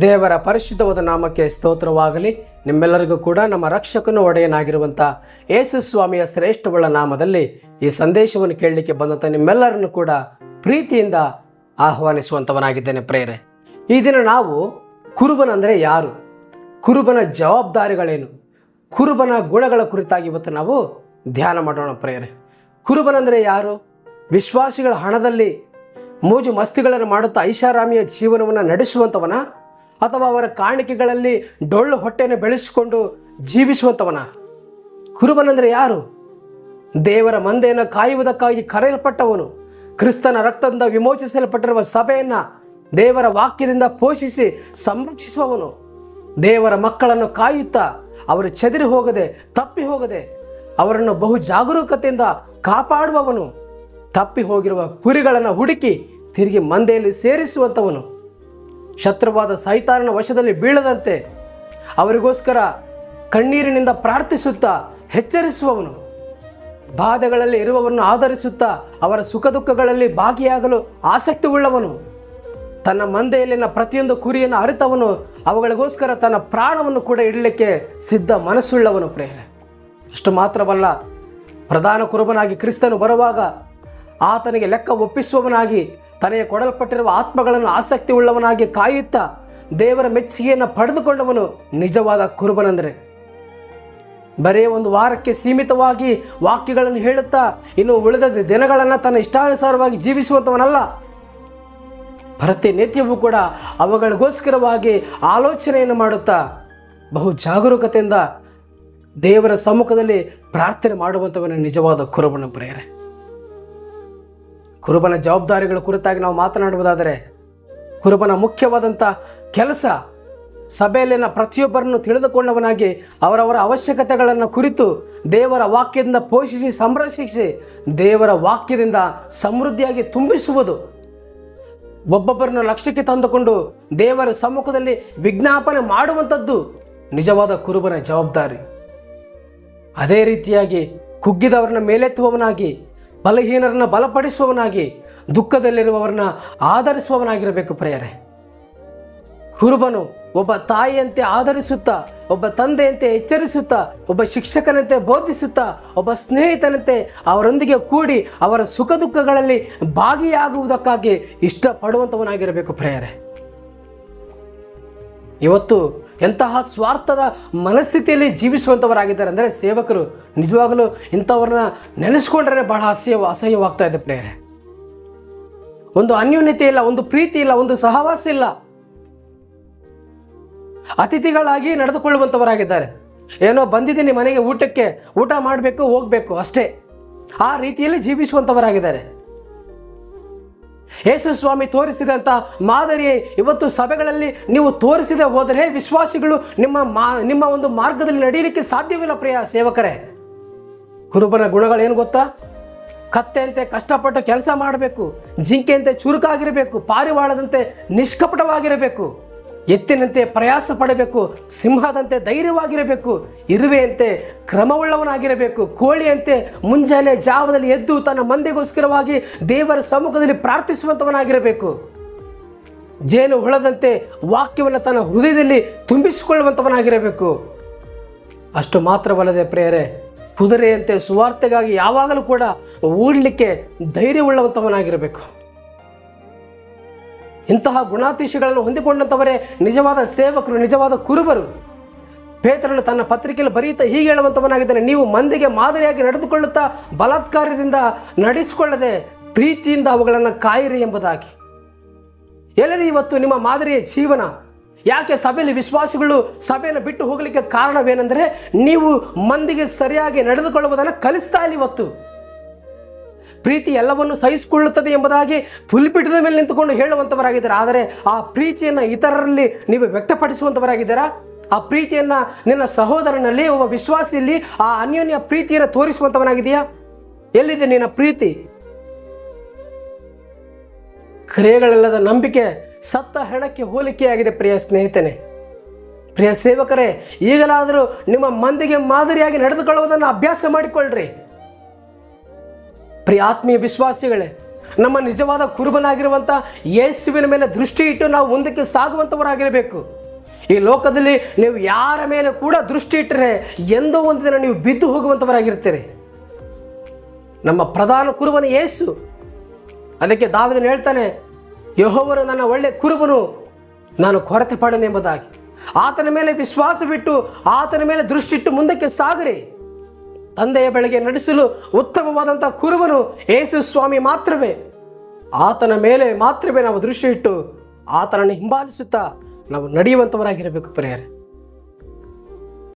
ದೇವರ ಪರಿಶುದ್ಧವಾದ ನಾಮಕ್ಕೆ ಸ್ತೋತ್ರವಾಗಲಿ. ನಿಮ್ಮೆಲ್ಲರಿಗೂ ಕೂಡ ನಮ್ಮ ರಕ್ಷಕನು ಒಡೆಯನಾಗಿರುವಂಥ ಯೇಸು ಸ್ವಾಮಿಯ ಶ್ರೇಷ್ಠವುಳ್ಳ ನಾಮದಲ್ಲಿ ಈ ಸಂದೇಶವನ್ನು ಕೇಳಲಿಕ್ಕೆ ಬಂದಂಥ ನಿಮ್ಮೆಲ್ಲರನ್ನು ಕೂಡ ಪ್ರೀತಿಯಿಂದ ಆಹ್ವಾನಿಸುವಂಥವನಾಗಿದ್ದೇನೆ ಪ್ರೇರೆ. ಈ ದಿನ ನಾವು ಕುರುಬನಂದರೆ ಯಾರು? ಕುರುಬನ ಜವಾಬ್ದಾರಿಗಳೇನು? ಕುರುಬನ ಗುಣಗಳ ಕುರಿತಾಗಿ ಇವತ್ತು ನಾವು ಧ್ಯಾನ ಮಾಡೋಣ ಪ್ರೇರೆ. ಕುರುಬನಂದರೆ ಯಾರು? ವಿಶ್ವಾಸಿಗಳ ಹಣದಲ್ಲಿ ಮೋಜು ಮಸ್ತಿಗಳನ್ನು ಮಾಡುತ್ತಾ ಐಷಾರಾಮಿಯ ಜೀವನವನ್ನು ನಡೆಸುವಂಥವನ ಅಥವಾ ಅವರ ಕಾಣಿಕೆಗಳಲ್ಲಿ ಡೊಳ್ಳು ಹೊಟ್ಟೆಯನ್ನು ಬೆಳೆಸಿಕೊಂಡು ಜೀವಿಸುವಂಥವನ. ಕುರುಬನಂದರೆ ಯಾರು? ದೇವರ ಮಂದೆಯನ್ನು ಕಾಯುವುದಕ್ಕಾಗಿ ಕರೆಯಲ್ಪಟ್ಟವನು. ಕ್ರಿಸ್ತನ ರಕ್ತದಿಂದ ವಿಮೋಚಿಸಲ್ಪಟ್ಟಿರುವ ಸಭೆಯನ್ನು ದೇವರ ವಾಕ್ಯದಿಂದ ಪೋಷಿಸಿ ಸಂರಕ್ಷಿಸುವವನು. ದೇವರ ಮಕ್ಕಳನ್ನು ಕಾಯುತ್ತಾ ಅವರು ಚದರಿ ಹೋಗದೆ, ತಪ್ಪಿ ಹೋಗದೆ ಅವರನ್ನು ಬಹು ಜಾಗರೂಕತೆಯಿಂದ ಕಾಪಾಡುವವನು. ತಪ್ಪಿ ಹೋಗಿರುವ ಕುರಿಗಳನ್ನು ಹುಡುಕಿ ತಿರುಗಿ ಮಂದೆಯಲ್ಲಿ ಸೇರಿಸುವಂಥವನು. ಶತ್ರುವಾದ ಸೈತಾನನ ವಶದಲ್ಲಿ ಬೀಳದಂತೆ ಅವರಿಗೋಸ್ಕರ ಕಣ್ಣೀರಿನಿಂದ ಪ್ರಾರ್ಥಿಸುತ್ತಾ ಎಚ್ಚರಿಸುವವನು. ಬಾಧೆಗಳಲ್ಲಿ ಇರುವವರನ್ನು ಆಧರಿಸುತ್ತಾ ಅವರ ಸುಖ ದುಃಖಗಳಲ್ಲಿ ಭಾಗಿಯಾಗಲು ಆಸಕ್ತಿ ಉಳ್ಳವನು ತನ್ನ ಮಂದೆಯಲ್ಲಿನ ಪ್ರತಿಯೊಂದು ಕುರಿಯನ್ನು ಅರಿತವನು. ಅವುಗಳಿಗೋಸ್ಕರ ತನ್ನ ಪ್ರಾಣವನ್ನು ಕೂಡ ಇಡಲಿಕ್ಕೆ ಸಿದ್ಧ ಮನಸ್ಸುಳ್ಳವನು ಪ್ರೇರೆ ಅಷ್ಟು ಮಾತ್ರವಲ್ಲ, ಪ್ರಧಾನ ಕುರುಬನಾಗಿ ಕ್ರಿಸ್ತನು ಬರುವಾಗ ಆತನಿಗೆ ಲೆಕ್ಕ ಒಪ್ಪಿಸುವವನಾಗಿ ತನಗೆ ಕೊಡಲ್ಪಟ್ಟಿರುವ ಆತ್ಮಗಳನ್ನು ಆಸಕ್ತಿ ಉಳ್ಳವನಾಗಿ ಕಾಯುತ್ತಾ ದೇವರ ಮೆಚ್ಚುಗೆಯನ್ನು ಪಡೆದುಕೊಂಡವನು ನಿಜವಾದ ಕುರುಬನಂದರೆ. ಬರೀ ಒಂದು ವಾರಕ್ಕೆ ಸೀಮಿತವಾಗಿ ವಾಕ್ಯಗಳನ್ನು ಹೇಳುತ್ತಾ ಇನ್ನು ಉಳಿದ ದಿನಗಳನ್ನು ತನ್ನ ಇಷ್ಟಾನುಸಾರವಾಗಿ ಜೀವಿಸುವಂಥವನಲ್ಲ ಪ್ರತಿನಿತ್ಯವೂ ಕೂಡ ಅವುಗಳಿಗೋಸ್ಕರವಾಗಿ ಆಲೋಚನೆಯನ್ನು ಮಾಡುತ್ತಾ ಬಹು ಜಾಗರೂಕತೆಯಿಂದ ದೇವರ ಸಮ್ಮುಖದಲ್ಲಿ ಪ್ರಾರ್ಥನೆ ಮಾಡುವಂಥವನ ನಿಜವಾದ ಕುರುಬನ ಪ್ರೇರೆ ಕುರುಬನ ಜವಾಬ್ದಾರಿಗಳ ಕುರಿತಾಗಿ ನಾವು ಮಾತನಾಡುವುದಾದರೆ, ಕುರುಬನ ಮುಖ್ಯವಾದಂಥ ಕೆಲಸ ಸಭೆಯಲ್ಲಿನ ಪ್ರತಿಯೊಬ್ಬರನ್ನು ತಿಳಿದುಕೊಂಡವನಾಗಿ ಅವರವರ ಅವಶ್ಯಕತೆಗಳನ್ನು ಕುರಿತು ದೇವರ ವಾಕ್ಯದಿಂದ ಪೋಷಿಸಿ, ಸಂರಕ್ಷಿಸಿ, ದೇವರ ವಾಕ್ಯದಿಂದ ಸಮೃದ್ಧಿಯಾಗಿ ತುಂಬಿಸುವುದು. ಒಬ್ಬೊಬ್ಬರನ್ನು ಲಕ್ಷ್ಯಕ್ಕೆ ತಂದುಕೊಂಡು ದೇವರ ಸಮ್ಮುಖದಲ್ಲಿ ವಿಜ್ಞಾಪನೆ ಮಾಡುವಂಥದ್ದು ನಿಜವಾದ ಕುರುಬನ ಜವಾಬ್ದಾರಿ. ಅದೇ ರೀತಿಯಾಗಿ ಕುಗ್ಗಿದವರನ್ನ ಮೇಲೆತ್ತುವವನಾಗಿ ಬಲಹೀನರನ್ನ ಬಲಪಡಿಸುವವನಾಗಿ, ದುಃಖದಲ್ಲಿರುವವರನ್ನ ಆಧರಿಸುವವನಾಗಿರಬೇಕು ಪ್ರೇಯರೇ. ಕುರುಬನು ಒಬ್ಬ ತಾಯಿಯಂತೆ ಆಧರಿಸುತ್ತಾ, ಒಬ್ಬ ತಂದೆಯಂತೆ ಎಚ್ಚರಿಸುತ್ತಾ, ಒಬ್ಬ ಶಿಕ್ಷಕನಂತೆ ಬೋಧಿಸುತ್ತಾ, ಒಬ್ಬ ಸ್ನೇಹಿತನಂತೆ ಅವರೊಂದಿಗೆ ಕೂಡಿ ಅವರ ಸುಖ ದುಃಖಗಳಲ್ಲಿ ಭಾಗಿಯಾಗುವುದಕ್ಕಾಗಿ ಇಷ್ಟಪಡುವಂಥವನಾಗಿರಬೇಕು ಪ್ರೇಯರೆ. ಇವತ್ತು ಎಂತಹ ಸ್ವಾರ್ಥದ ಮನಸ್ಥಿತಿಯಲ್ಲಿ ಜೀವಿಸುವಂಥವರಾಗಿದ್ದಾರೆ ಅಂದರೆ ಸೇವಕರು ನಿಜವಾಗಲೂ ಇಂಥವ್ರನ್ನ ನೆನೆಸ್ಕೊಂಡ್ರೆ ಬಹಳ ಅಸಹ್ಯ ಅಸಹ್ಯವಾಗ್ತಾ ಇದೆ ಪ್ರೇರೆ ಒಂದು ಅನ್ಯೂನ್ಯತೆ ಇಲ್ಲ, ಒಂದು ಪ್ರೀತಿ ಇಲ್ಲ, ಒಂದು ಸಹವಾಸ ಇಲ್ಲ. ಅತಿಥಿಗಳಾಗಿ ನಡೆದುಕೊಳ್ಳುವಂಥವರಾಗಿದ್ದಾರೆ ಏನೋ ಬಂದಿದ್ದೀನಿ ಮನೆಗೆ ಊಟಕ್ಕೆ, ಊಟ ಮಾಡಬೇಕು, ಹೋಗಬೇಕು ಅಷ್ಟೇ. ಆ ರೀತಿಯಲ್ಲಿ ಜೀವಿಸುವಂಥವರಾಗಿದ್ದಾರೆ ಯೇಸು ಸ್ವಾಮಿ ತೋರಿಸಿದಂಥ ಮಾದರಿ ಇವತ್ತು ಸಭೆಗಳಲ್ಲಿ ನೀವು ತೋರಿಸದೆ ಹೋದರೆ ವಿಶ್ವಾಸಿಗಳು ನಿಮ್ಮ ಮಾ, ನಿಮ್ಮ ಒಂದು ಮಾರ್ಗದಲ್ಲಿ ನಡೆಯಲಿಕ್ಕೆ ಸಾಧ್ಯವಿಲ್ಲ ಪ್ರಿಯ ಸೇವಕರೇ. ಕುರುಬನ ಗುಣಗಳೇನು ಗೊತ್ತಾ? ಕತ್ತೆಯಂತೆ ಕಷ್ಟಪಟ್ಟು ಕೆಲಸ ಮಾಡಬೇಕು, ಜಿಂಕೆಯಂತೆ ಚುರುಕಾಗಿರಬೇಕು, ಪಾರಿವಾಳದಂತೆ ನಿಷ್ಕಪಟವಾಗಿರಬೇಕು. ಎತ್ತಿನಂತೆ ಪ್ರಯಾಸ ಪಡಬೇಕು, ಸಿಂಹದಂತೆ ಧೈರ್ಯವಾಗಿರಬೇಕು, ಇರುವೆಯಂತೆ ಕ್ರಮವುಳ್ಳವನಾಗಿರಬೇಕು, ಕೋಳಿಯಂತೆ ಮುಂಜಾನೆ ಜಾವದಲ್ಲಿ ಎದ್ದು ತನ್ನ ಮಂದಿಗೋಸ್ಕರವಾಗಿ ದೇವರ ಸಮ್ಮುಖದಲ್ಲಿ ಪ್ರಾರ್ಥಿಸುವಂಥವನಾಗಿರಬೇಕು ಜೇನು ಹುಳದಂತೆ ವಾಕ್ಯವನ್ನು ತನ್ನ ಹೃದಯದಲ್ಲಿ ತುಂಬಿಸಿಕೊಳ್ಳುವಂಥವನಾಗಿರಬೇಕು ಅಷ್ಟು ಮಾತ್ರವಲ್ಲದೆ ಪ್ರೇಯರೆ, ಕುದುರೆಯಂತೆ ಸುವಾರ್ತೆಗಾಗಿ ಯಾವಾಗಲೂ ಕೂಡ ಓಡಲಿಕ್ಕೆ ಧೈರ್ಯವುಳ್ಳವಂಥವನಾಗಿರಬೇಕು ಇಂತಹ ಗುಣಾತಿಶಗಳನ್ನು ಹೊಂದಿಕೊಂಡಂಥವರೇ ನಿಜವಾದ ಸೇವಕರು, ನಿಜವಾದ ಕುರುಬರು. ಪೇತ್ರನು ತನ್ನ ಪತ್ರಿಕೆಯಲ್ಲಿ ಬರೀತಾ ಹೀಗೆ ಹೇಳುವಂಥವನಾಗಿದ್ದಾನೆ, ನೀವು ಮಂದಿಗೆ ಮಾದರಿಯಾಗಿ ನಡೆದುಕೊಳ್ಳುತ್ತಾ ಬಲಾತ್ಕಾರದಿಂದ ನಡೆಸಿಕೊಳ್ಳದೆ ಪ್ರೀತಿಯಿಂದ ಅವುಗಳನ್ನು ಕಾಯಿರಿ ಎಂಬುದಾಗಿ. ಎಲ್ಲಿದೆ ಇವತ್ತು ನಿಮ್ಮ ಮಾದರಿಯ ಜೀವನ? ಯಾಕೆ ಸಭೆಯಲ್ಲಿ ವಿಶ್ವಾಸಿಗಳು ಸಭೆಯನ್ನು ಬಿಟ್ಟು ಹೋಗಲಿಕ್ಕೆ ಕಾರಣವೇನೆಂದರೆ, ನೀವು ಮಂದಿಗೆ ಸರಿಯಾಗಿ ನಡೆದುಕೊಳ್ಳುವುದನ್ನು ಕಲಿಸ್ತಾ ಇಲ್ಲ ಇವತ್ತು. ಪ್ರೀತಿ ಎಲ್ಲವನ್ನು ಸಹಿಸಿಕೊಳ್ಳುತ್ತದೆ ಎಂಬುದಾಗಿ ಪುಲ್ಪಿಟದ ಮೇಲೆ ನಿಂತುಕೊಂಡು ಹೇಳುವಂಥವರಾಗಿದ್ದಾರೆ. ಆದರೆ ಆ ಪ್ರೀತಿಯನ್ನು ಇತರರಲ್ಲಿ ನೀವು ವ್ಯಕ್ತಪಡಿಸುವಂಥವರಾಗಿದ್ದೀರಾ? ಆ ಪ್ರೀತಿಯನ್ನು ನಿನ್ನ ಸಹೋದರನಲ್ಲಿ, ಒಬ್ಬ ವಿಶ್ವಾಸಿಯಲ್ಲಿ ಆ ಅನ್ಯೋನ್ಯ ಪ್ರೀತಿಯನ್ನು ತೋರಿಸುವಂಥವನಾಗಿದೆಯಾ ಎಲ್ಲಿದೆ ನಿನ್ನ ಪ್ರೀತಿ? ಕ್ರಿಯೆಗಳಲ್ಲದ ನಂಬಿಕೆ ಸತ್ತ ಹೆಣಕ್ಕೆ ಹೋಲಿಕೆಯಾಗಿದೆ ಪ್ರಿಯ ಸ್ನೇಹಿತನೆ. ಪ್ರಿಯ ಸೇವಕರೇ, ಈಗಲಾದರೂ ನಿಮ್ಮ ಮಂದಿಗೆ ಮಾದರಿಯಾಗಿ ನಡೆದುಕೊಳ್ಳುವುದನ್ನು ಅಭ್ಯಾಸ ಮಾಡಿಕೊಳ್ಳ್ರಿ. ಪ್ರಿಯ ಆತ್ಮೀಯ ವಿಶ್ವಾಸಿಗಳೇ, ನಮ್ಮ ನಿಜವಾದ ಕುರುಬನಾಗಿರುವಂಥ ಯೇಸುವಿನ ಮೇಲೆ ದೃಷ್ಟಿ ಇಟ್ಟು ನಾವು ಮುಂದಕ್ಕೆ ಸಾಗುವಂಥವರಾಗಿರಬೇಕು ಈ ಲೋಕದಲ್ಲಿ ನೀವು ಯಾರ ಮೇಲೆ ಕೂಡ ದೃಷ್ಟಿ ಇಟ್ಟರೆ ಎಂದೋ ಒಂದು ದಿನ ನೀವು ಬಿದ್ದು ಹೋಗುವಂಥವರಾಗಿರ್ತೀರಿ ನಮ್ಮ ಪ್ರಧಾನ ಕುರುಬನ ಯೇಸು, ಅದಕ್ಕೆ ದಾವಿದನು ಹೇಳ್ತಾನೆ ಯಹೋವರು ನನ್ನ ಒಳ್ಳೆ ಕುರುಬನು, ನಾನು ಕೊರತೆ ಪಡನೆಂಬುದಾಗಿ ಆತನ ಮೇಲೆ ವಿಶ್ವಾಸವಿಟ್ಟು, ಆತನ ಮೇಲೆ ದೃಷ್ಟಿಟ್ಟು ಮುಂದಕ್ಕೆ ಸಾಗರಿ. ತಂದೆಯ ಬೆಳಗ್ಗೆ ನಡೆಸಲು ಉತ್ತಮವಾದಂಥ ಕುರುಬನು ಯೇಸು ಸ್ವಾಮಿ ಮಾತ್ರವೇ. ಆತನ ಮೇಲೆ ಮಾತ್ರವೇ ನಾವು ದೃಶ್ಯ ಇಟ್ಟು ಆತನನ್ನು ಹಿಂಬಾಲಿಸುತ್ತಾ ನಾವು ನಡೆಯುವಂಥವರಾಗಿರಬೇಕು ಪ್ರೇಯರ್.